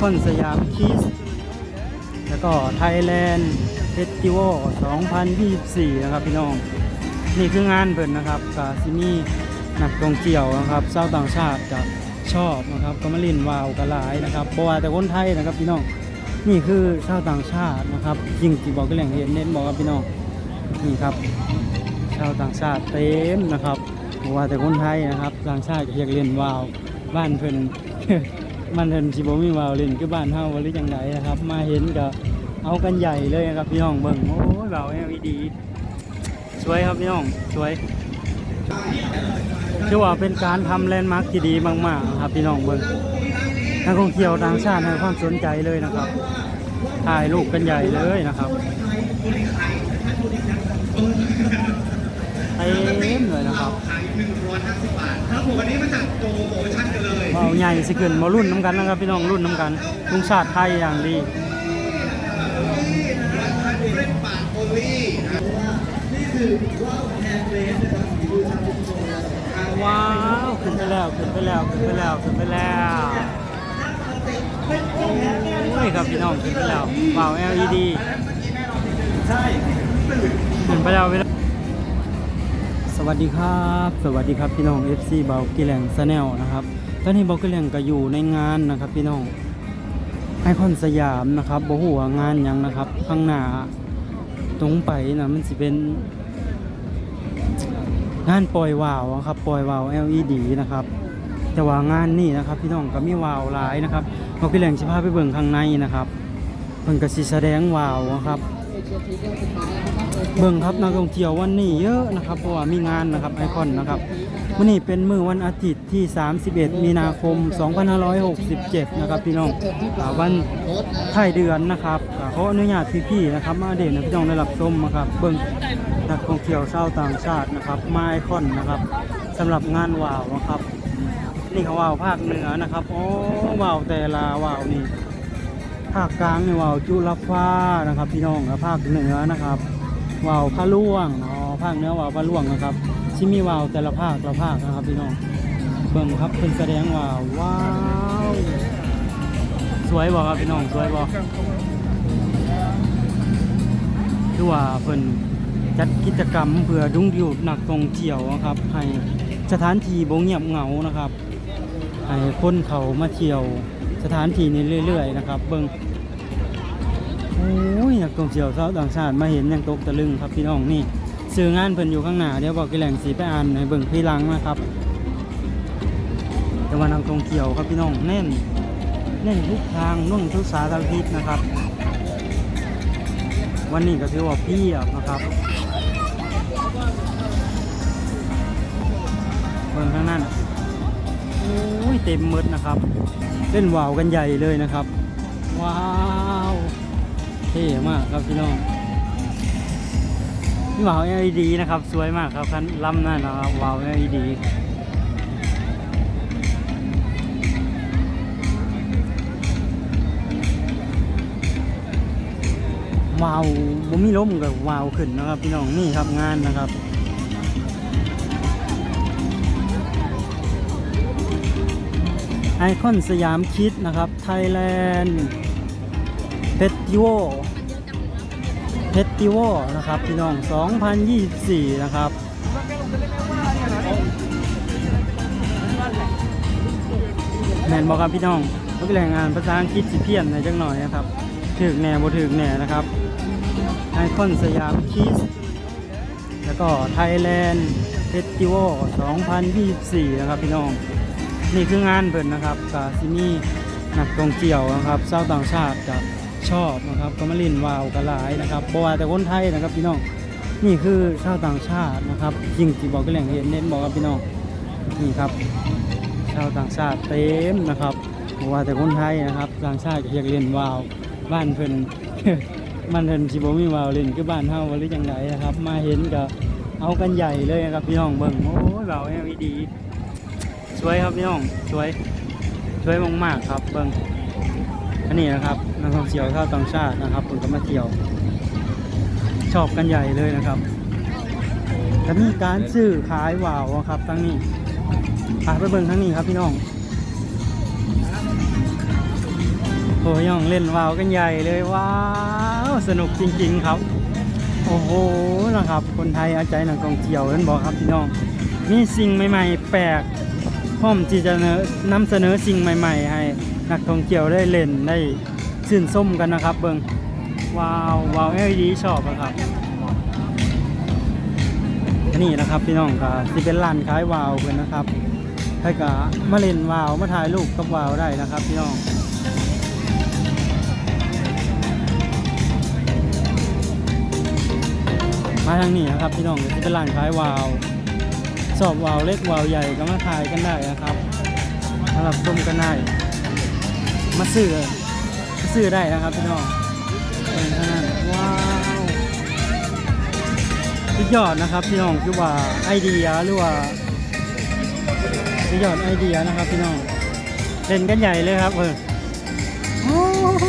คอนสยามคิสแล้วก็ไทยแลนด์เฟสติวัล2024 นะครับพี่น้อง นี่คืองานเพิ่นนะครับกาซิมีนักท่องเที่ยวนะครับชาวต่างชาติจะชอบนะครับก็มาลินวาวกันหลายนะครับบ่ว่าแต่คนไทยนะครับพี่น้องนี่คือชาวต่างชาตินะครับยิ่งที่บอกก็แหล่งเห็นเน้นบอกครับพี่น้องนี่ครับ ชาวต่างชาติเต็มนะครับบ่ว่าแต่คนไทยนะครับ ต่างชาติก็อยากเล่นวาวบ้านเพิ่น บ้านเพิ่นสิบมีวาวเล่นคือบ้านเฮาหรือจังไดนะครับ มาเห็นก็เอากันใหญ่เลยนะครับพี่น้องเบิ่งโอ้ยวาว LED สวยครับพี่น้องสวยถือว่าเป็นการทำแลนด์มาร์คที่ดีมากๆครับพี่น้องเบิ่งนักท่องเที่ยวต่างชาติให้ความสนใจเลยนะครับถ่ายรูปกันใหญ่เลยนะครับเต็มเลยนะครับขาย150บาทครับผมวันนี้มาจัดโปรโมชั่นกันเลย ว้าใหญ่สิขึ้นมารุ่นน้ำกันนะครับพี่น้องรุ่นน้ำกันลุงชาติไทยอย่างดีว้าวขึ้นไปแล้วขึ้นไปแล้วขึ้นไปแล้วขึ้นไปแล้วโอ้ยครับพี่น้องขึ้นไปแล้วว้าว LED ใช่ขึ้นไปแล้วไปแล้วสวัสดีครับ สวัสดีครับพี่น้อง FC เบากิแลงซแนลนะครับ ตอนนี้บากิแลงก็อยู่ในงานนะครับพี่น้องไอคอนสยามนะครับบ่ฮู้ว่างานยังนะครับ ข้างหน้าตรงไปนะมันสิเป็นงานปล่อยวาวครับปล่อยวาว LED นะครับแต่ว่างานนี่นะครับ พี่น้องก็มีวาวหลายนะครับเราพี่แหล่งสิพาไปเบิ่งข้างในนะครับเพิ่นก็สิแสดงวาวอะครับเบิ่งครับนักท่องเที่ยววันนี้เยอะนะครับเพราะว่ามีงานนะครับไอคอนนะครับ วันนี้เป็นมื้อวันอาทิตย์ที่ 31 มีนาคม 2567 นะครับพี่น้องวันท้ายเดือนนะครับก็ขออนุญาตพี่ๆนะครับ มาเด่นให้พี่น้องได้รับชมนะครับ เบิ่งนักท่องเที่ยวชาวต่างชาตินะครับมาไอคอนนะครับสำหรับงานว่าวนะครับ นี่เขาว่าวภาคเหนือนะครับโอ้ว่าวแต่ละว่าวนี่ภาคกลางนี่ว่าวจุลฟ้านะครับ พี่น้องภาคเหนือนะครับว่าวพะล่วงอ๋อภาคเหนือว่าวพะล่วงนะครับ ที่มีวาวแต่ละภาคละภาคนะครับพี่น้องเบิ่งครับเป็นแสดงว่าวว้าวสวยบ่ครับพี่น้องสวยบ่คือว่าเพิ่นจัดกิจกรรมเพื่อดุงดูดนักท่องเที่ยวนะครับ ให้สถานที่บ่เงียบเหงานะครับให้คนเขามาเที่ยวสถานที่นี้เรื่อย ๆ นะครับ เบิ่งโอ้ยนักท่องเที่ยวชาวต่างชาติมาเห็นยังตกตะลึงครับพี่น้องนี่ ซื้องานเพิ่นอยู่ข้างหน้าเดี๋ยวบอกกี่แหล่งสีไปอ่านให้เบิ่งพี่ลังนะครับแต่ว่านักท่องเที่ยวครับพี่น้องแน่นแน่นทุกทางนุ่นทุกสารทิศนะครับ วันนี้ก็ถือว่าพียบนะครับเบิ่งข้างนั้นโอ้ยเต็มมืดนะครับ เล่นว่าวกันใหญ่เลยนะครับ ว้าว เท่มากครับพี่น้อง วาว LED นะครับ สวยมากครับคันลำนั่นนะครับวาว LED วาวบ่มีล้มกับวาวขึ้นนะครับ พี่น้องนี่ครับงานนะครับไอคอนสยามคิดนะครับไทยแลนด์เฟสติวัล เฟสติวัลนะครับพี่น้อง 2024 นะครับแมนบอกครับพี่น้องก็เป็นแหล่งงานภาษาอังกฤษสิเพี้ยนในจังหน่อยนะครับถึกแหน่บ่ถึกแหน่นะครับไอคอนสยามคิสแล้วก็ไทยแลนด์เฟสติวัล2024 นะครับพี่น้อง นี่คืองานเพิ่นนะครับกาซิมีนักท่องเที่ยวนะครับชาวต่างชาติจะ ชอบนะครับก็มาเลินวาวกันหลายนะครับบ่ว่าแต่คนไทยนะครับพี่น้องนี่คือชาวต่างชาตินะครับยิ่งที่บอกก็แหล่งเห็นเน้นบอกครับพี่น้องนี่ครับ ชาวต่างชาติเต็มนะครับบ่ว่าแต่คนไทยนะครับต่างชาติอยากเล่นวาวบ้านเพิ่นบ้านเพิ่นสิบ่มีวาวเล่นคือบ้านเฮาหรือจังไดนะครับ มาเห็นก็เอากันใหญ่เลยนะครับพี่น้องเบิ่งโอ้ยวาว LED สวยครับพี่น้องสวยสวยมากๆครับเบิ้ง อันนี้นะครับนักท่องเที่ยวชาวต่างชาตินะครับผมก็มาเที่ยว ชอบกันใหญ่เลยนะครับจะมีการซื้อขายว่าวครับทั้งนี้อะไปเบิ้งทั้งนี้ครับพี่น้องโอ้ยองเล่นวาวกันใหญ่เลยว้าวสนุกจริง ๆ ครับ โอ้โหนะครับ คนไทยเอาใจนักท่องเที่ยวเห็นบอกครับพี่น้องมีสิ่งใหม่ ๆ แปลกพร้อมที่จะนำเสนอสิ่งใหม่ ๆ ให้ นักท่องเที่ยวได้เล่นได้ชื่นส้มกันนะครับ เบิงว้าวว้าวเอลีชอบอะครับนี่นะครับพี่น้องก็ที่เป็นร้านขายวาวเพื่อนนะครับให้กับมาเล่นวาวมาถ่ายรูปกับวาวได้นะครับพี่น้องมาทางนี้นะครับพี่น้องเดี๋ยวจะเป็นร้านขายวาวสอบวาวเล็กวาวใหญ่ก็มาถ่ายกันได้นะครับมารับชมกันได้ มาซื้อมาซื้อได้นะครับพี่น้องเป็นเท่านั้นว้าวสุดยอดนะครับพี่น้องคือว่าไอเดียหรือว่าสุดยอดไอเดียนะครับพี่น้องเล่นกันใหญ่เลยครับเออโอ้โห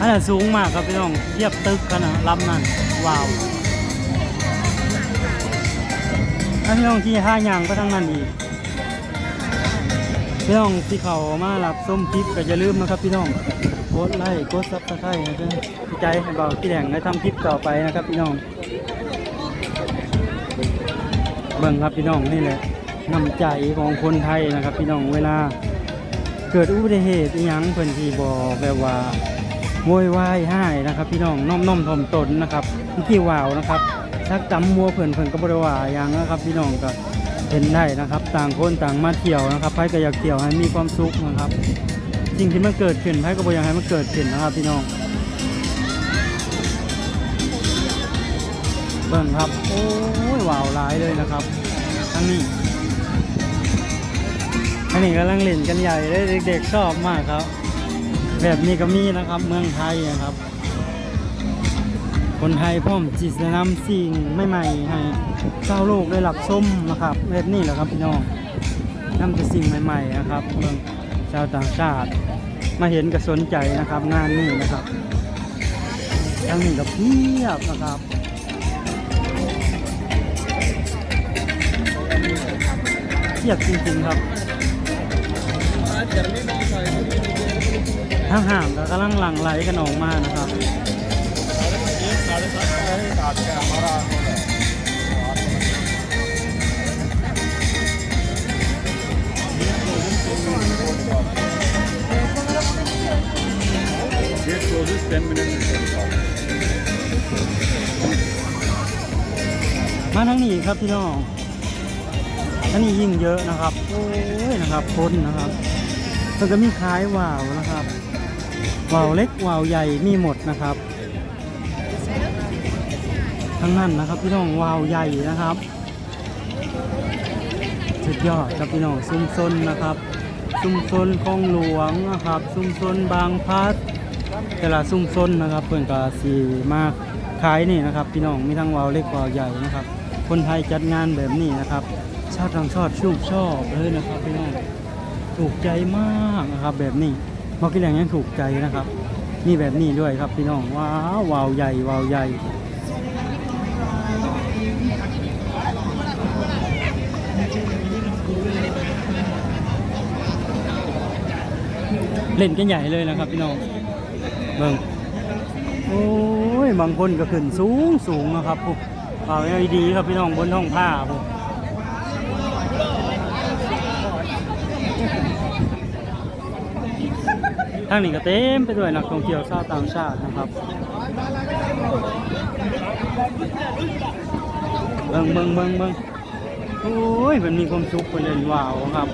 อันนั้นสูงมากครับพี่น้องเทียบตึกกันนะลำนั่นว้าว อันพี่น้องที่ห้ายางก็ทั้งนั้นอีกพี่น้องที่เขามารับส้มคลิปก็อย่าลืมนะครับพี่น้องกดไลค์กดซับสไครต์นะเพื่อใจให้เบาที่แดงได้ทำคลิปต่อไปนะครับพี่น้องเบิ่งครับพี่น้องนี่แหละน้ำใจของคนไทยนะครับ พี่น้องเวลา เกิดอุบัติเหตุอหยังเพิ่นที่บอแบบว่าโวยวายให้นะครับ พี่น้องน้อมน้อมถ่อมตนนะครับ ที่ว่าวนะครับชักจำมัวเพิ่นเพิ่นก็บ่ได้ว่าหยังนะครับพี่น้องก็เห็นได้นะครับ ต่างคนต่างมาเที่ยวนะครับไผก็อยากเที่ยวให้มีความสุขนะครับสิ่งที่มันเกิดขึ้นไผก็บอยากให้มันเกิดขึ้นนะครับ พี่น้องเบิ่งครับ โอ้ยวาวหลายเลยนะครับทั้งนี้อันนี้กำลังเล่นกันใหญ่เลยเด็กๆชอบมากครับ แบบนี้ก็มีนะครับ เมืองไทยนะครับ คนไทยพร้อมจิตจะนำสิ่งใหม่ๆให้ชาวโลกได้รับชมนะครับแบบนี้แหละครับพี่น้องนำแต่สิ่งใหม่ๆนะครับเมืองชาวต่างชาติ มาเห็นก็สนใจนะครับงานนี้นะครับทั้งนี้ก็เพียบนะครับเพียบจริงๆครับทางห่างก็กำลังหลั่งไหลกันออกมานะครับ มาทางนี้ครับพี่น้องท่านี้ยิ่งเยอะนะครับ โอ้ยนะครับคนนะครับมันก็มีคล้ายว่าวนะครับว่าวเล็กว่าวใหญ่มีหมดนะครับ ทั้งนั้นนะครับพี่น้องวาวใหญ่นะครับสุดยอดครับพี่น้องซุ่มซนนะครับ ซุ่มซนคลองหลวงนะครับ ซุ่มซนบางพัดแต่ละซุ่มซนนะครับเพื่อนก็สีมากขายนี่นะครับ พี่น้องมีทั้งวาวเล็กวาวใหญ่นะครับ คนไทยจัดงานแบบนี้นะครับ ชาติทางชอบชูชอบเลยนะครับพี่น้องถูกใจมากนะครับแบบนี้มอกินแหลงยังถูกใจนะครับนี่แบบนี้ด้วยครับพี่น้องว้าววาวใหญ่วาวใหญ่ เล่นกันใหญ่เลยนะครับพี่น้องเบิ่งโอ้ยบางคนก็ขึ้นสูงสูงนะครับพวกเอาไอดีครับพี่น้องบนท้องผ้าพวกทางนี้ก็เต็มไปด้วยนักท่องเที่ยวชาวต่างชาตินะครับเบิ่งเบิ่งเบิ่งเบิ่งโอ้ยมันมีความสุขไปเลยว้าวครับ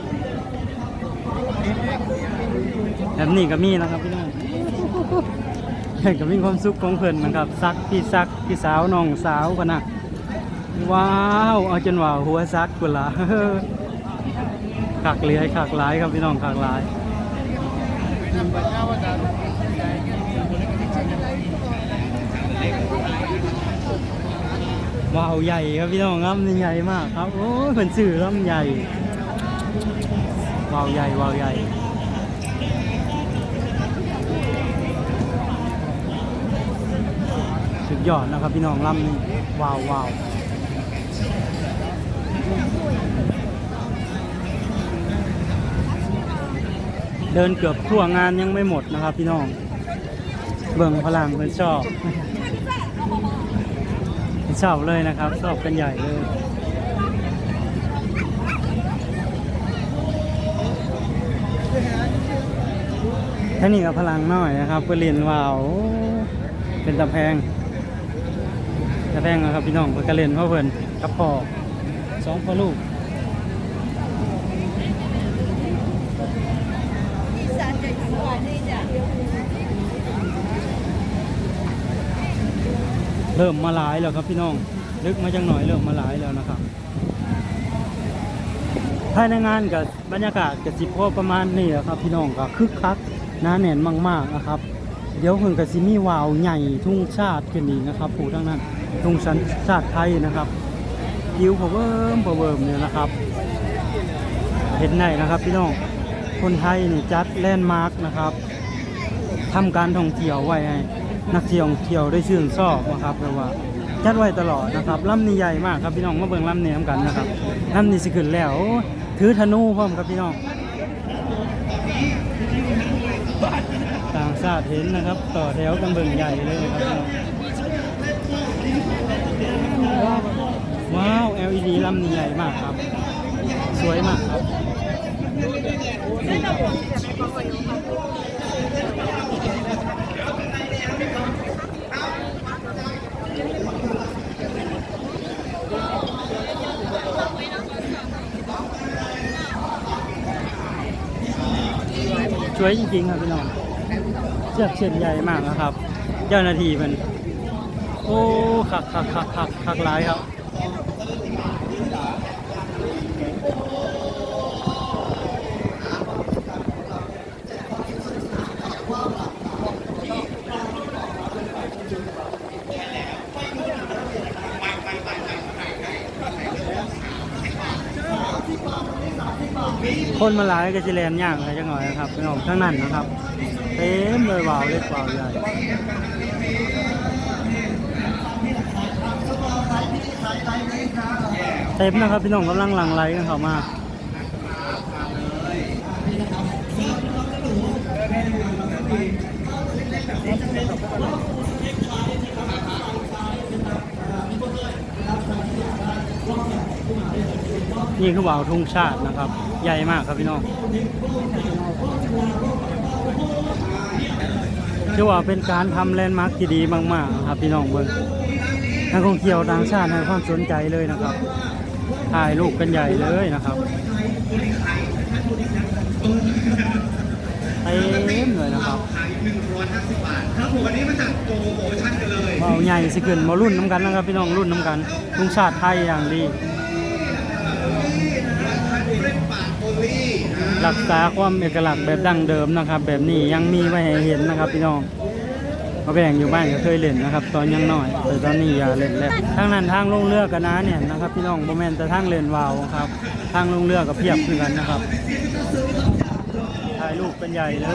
แบบนี้ก็มีนะครับพี่น้องเห็นก็มีความสุขของเพิ่นนะครับซักพี่ซักพี่สาวน้องสาวกันนะว้าวเอาจนว่าหัวซักกุละขากเลื้อยขากหลายครับพี่น้องขากหลายว้าวใหญ่ครับพี่น้องครับนี่ใหญ่มากครับโอ้เพิ่นสื่อลำใหญ่ว้าวใหญ่ว้าวใหญ่ สุดยอดนะครับพี่น้องลำนี้ว้าวว้าวเดินเกือบทั่วงานยังไม่หมดนะครับพี่น้อง เบิ่งพลังเพิ่นชอบชอบเลยนะครับ ชอบกันใหญ่เลย ท่านี่กับพลังน้อยนะครับเพื่อเรียนวาวเป็นตะแพงตะแพงนะครับพี่น้องเพื่อกระเรียนพ่อเพิ่นกับพ่อสองพ่อลูกเริ่มมาหลายแล้วครับพี่น้อง ลึกมาจังหน่อยเริ่มมาหลายแล้วนะครับภายในงานกับบรรยากาศกับจิบพอประมาณนี้แหละครับพี่น้องก็คึกคัก หน้าแน่นมากๆนะครับ เดี๋ยวเพิ่งกับซิมีวาวใหญ่ทุ่งชาติขึ้นอีกนะครับผู้ทั้งนั้นทุ่งชันชาติไทยนะครับยิวพเวิมพเวิมเนี่ยนะครับ เห็นไหนนะครับพี่น้องคนไทยนี่จัดแลนด์มาร์กนะครับทำการท่องเที่ยวไว้ให้นักเที่ยวเที่ยวได้ชื่นชอบนะครับแปลว่าจัดไว้ตลอดนะครับลำนี้ใหญ่มากครับพี่น้องมาเบิ่งลำนี้นำกันนะครับลำนี้สิขึ้นแล้ว ถือธนูพร้อมครับพี่น้อง ต่างชาติเห็นนะครับ ต่อแถวกันเบิ่งใหญ่เลยครับว้าว LED ลำนี้ใหญ่มากครับ สวยมากครับ สวยจริงๆครับพี่น้องเชือกเส้นใหญ่มากนะครับ เจ้าหน้าที่มัน โอ้คักคักคักคักคักหลายครับ คนมาหลายก็จะแลนยางอะไรจังหน่อยนะครับพี่น้องทั้งนั้นนะครับเต็มเลยว่าวเล็กว่าวใหญ่เต็มนะครับพี่น้องกำลังหลังไหลกันเข้ามานี่คือว่าวทุ่งชาตินะครับ ใหญ่มากครับพี่น้องถือว่าเป็นการทำแลนด์มาร์คที่ดีมากๆครับพี่น้องเบิ้งนักท่องเที่ยวต่างชาติให้ความสนใจเลยนะครับถ่ายรูปกันใหญ่เลยนะครับเต็มเลยนะครับขาย150บาทครับผมวันนี้มาจัดโปรโมชั่นกันเลยเบาใหญ่สิขึ้นมารุ่นน้ำกันนะครับพี่น้องรุ่นน้ำกันลุงชาติไทยอย่างดี รักษาความเอกลักษณ์แบบดั้งเดิมนะครับ แบบนี้ยังมีไว้ให้เห็นนะครับ พี่น้องมาแบ่งอยู่บ้านก็เคยเล่นนะครับ ตอนยังน้อยแต่ตอนนี้อย่าเล่นแล้วทางนั้นทางลงเรือกันนะเนี่ยนะครับ พี่น้องโมเมนแต่ทางเล่นวาวครับ ทางลงเรือกับเพียบคือกันนะครับถ่ายรูปเป็นใหญ่เล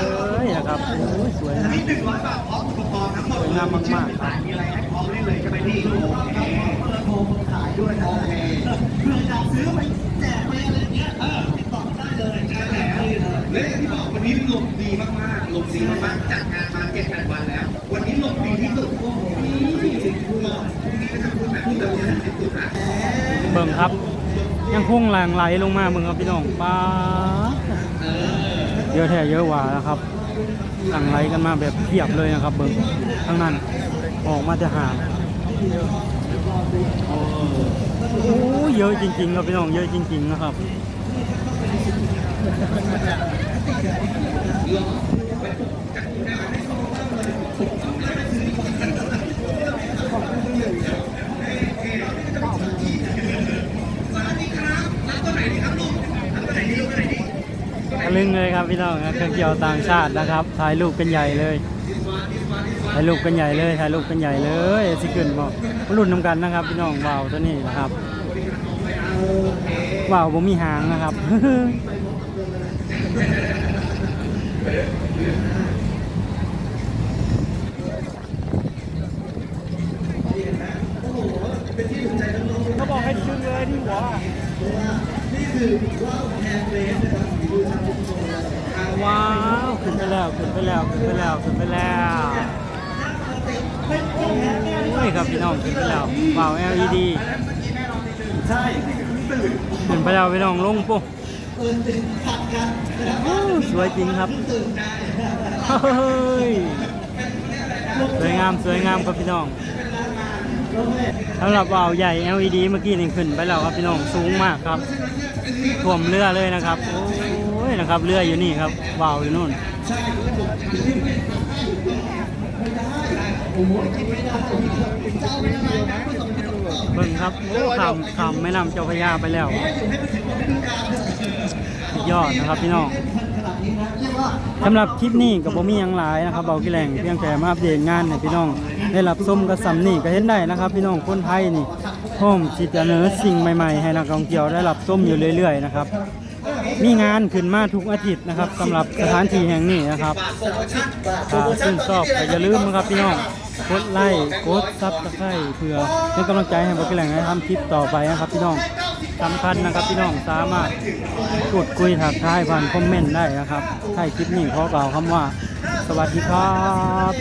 ยนะครับโอ้ยสวยนะ100บามอุปกรณ์ทั้งหมสวยงามมากๆครับมีอะไรให้พร้อมได้เลยใช่ไหมพี่โอเคโทรขายด้วยโอเคเพื่อจะซื้อไปแจกไปอะไรเงี้ย และอย่างที่บอกวันนี้ลมดีมากๆลมดีมากๆจัดงานมาเจ็ดแปดวันแล้ว วันนี้ลมดีที่สุดโอ้โหจริงๆพูดเลยพรุ่งนี้ก็จะพูดแบบพูดแบบนี้ที่สุดนะเบิ่งครับ ยังพุ่งแรงไหลลงมาเบิ่งครับพี่น้องป้าเยอะแท้เยอะหว่านะครับหลังไหลกันมาแบบเพียบเลยนะครับ เบิ่งทั้งนั้นออกมาจะหาโอ้เยอะจริงๆครับพี่น้องเยอะจริง ๆ นะครับ ลึงเลยครับพี่น้องครับเครื่องเกี่ยวต่างชาตินะครับถ่ายรูปกันใหญ่เลยถ่ายรูปกันใหญ่เลยถ่ายรูปกันใหญ่เลยสิขึ้นบอกรุ่นน้ำกันนะครับ พี่น้องว่าวตัวนี้นะครับว่าวผมมีหางนะครับ เขาบอกให้ดึงเลยที่หัวนี่คือว่าวแฮนด์เมดนะครับฝีมือชาวชุมชนว้าวแล้วขึ้นไปแล้วขึ้นไปแล้วขึ้นไปแล้วโอ้ยครับพี่น้องขึ้นไปแล้วว้าว LED ใช่ตื่นขึ้นไปแล้วพี่น้องลงปุ๊บตื่นตื่น โอ้สวยจริงครับเฮ้ยสวยงามสวยงามครับพี่น้องสำหรับวาวใหญ่ LED เมื่อกี้นี่ขึ้นไปแล้วครับพี่น้องสูงมากครับท่วมเรือเลยนะครับโอ้ยนะครับเรืออยู่นี่ครับวาวอยู่นู่นใช่เบิ่งครับโอ้ขามขามแม่น้ำเจ้าพระยาไปแล้ว ยอะสุดนะครับพี่น้องสำหรับคลิปนี้กับผมมีหยังหลายนะครับเบากี่แหล่งเพียงแต่มาอัปเดตงานให้พี่น้องได้รับชมกับซัมนี่ก็เห็นได้นะครับ พี่น้องคนไทยนี่พร้อมที่จะเสนอสิ่งใหม่ๆ ให้นักท่องเที่ยวได้รับชมอยู่เรื่อยๆนะครับมีงานขึ้นมาทุกอาทิตย์นะครับสำหรับสถานที่แห่งนี้นะครับโปรโมชั่นถ้าชื่นชอบอย่าลืมนะครับพี่น้องกดไลค์กดซับสไครต์เพื่อเป็นกำลังใจให้เบากี่แหล่งให้ทำคลิปต่อไปนะครับพี่น้อง สำคัญนะครับพี่น้องสามารถกดคุยถักทายผ่านคอมเมนต์ได้นะครับถ้าคลิปนี้ขอกล่าวคำว่า สวัสดีครับ